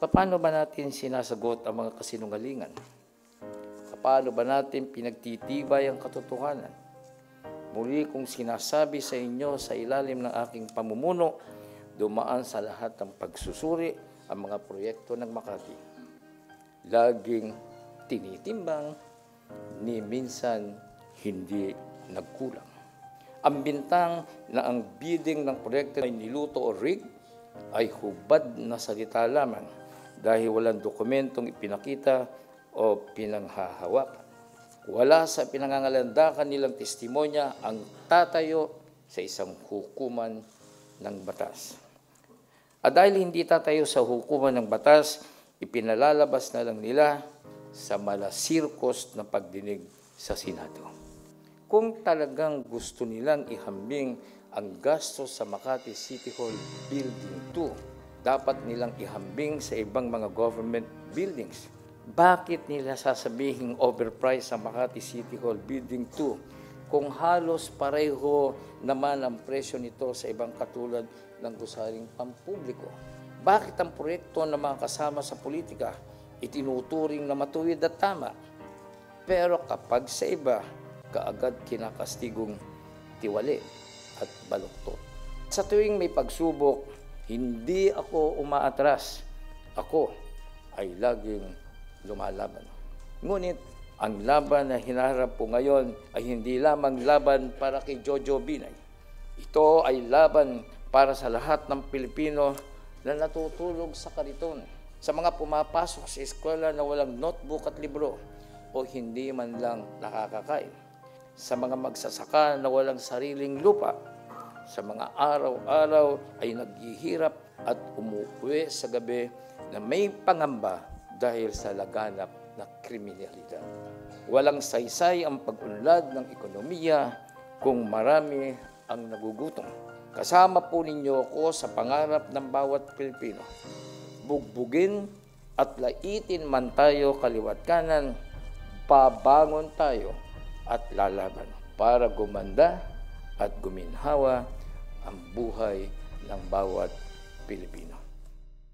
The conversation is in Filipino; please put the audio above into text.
Paano ba natin sinasagot ang mga kasinungalingan? Paano ba natin pinagtitibay ang katotohanan? Muli kong sinasabi sa inyo sa ilalim ng aking pamumuno, dumaan sa lahat ng pagsusuri ang mga proyekto ng Makati. Laging tinitimbang, ni minsan hindi nagkulang. Ang bintang na ang bidding ng proyekto ay niluto o rig ay hubad na salita lamang dahil walang dokumentong ipinakita o pinanghahawakan. Wala sa pinangangalandakan nilang testimonya ang tatayo sa isang hukuman ng batas. At dahil hindi tatayo sa hukuman ng batas, ipinalalabas na lang nila sa malasirkos na pagdinig sa Senado. Kung talagang gusto nilang ihambing ang gastos sa Makati City Hall Building 2, dapat nilang ihambing sa ibang mga government buildings. Bakit nila sasabihing overpriced ang Makati City Hall Building 2 kung halos pareho naman ang presyo nito sa ibang katulad ng gusaling pampubliko? Bakit ang proyekto ng mga kasama sa politika itinuturing na matuwid at tama? Pero kapag sa iba, kaagad kinakastigong tiwali at baluktot. Sa tuwing may pagsubok, hindi ako umaatras. Ako ay laging lumalaban. Ngunit ang laban na hinaharap po ngayon ay hindi lamang laban para kay Jojo Binay. Ito ay laban para sa lahat ng Pilipino na natutulog sa kariton, sa mga pumapasok sa eskwela na walang notebook at libro o hindi man lang nakakakain sa mga magsasaka na walang sariling lupa, sa mga araw-araw ay naghihirap at umuwi sa gabi na may pangamba dahil sa laganap na kriminalidad. Walang saysay ang pag-unlad ng ekonomiya kung marami ang nagugutom. Kasama po ninyo ako sa pangarap ng bawat Pilipino. Bugbugin at laitin man tayo kaliwat kanan, pabangon tayo at lalaban para gumanda at guminhawa ang buhay ng bawat Pilipino.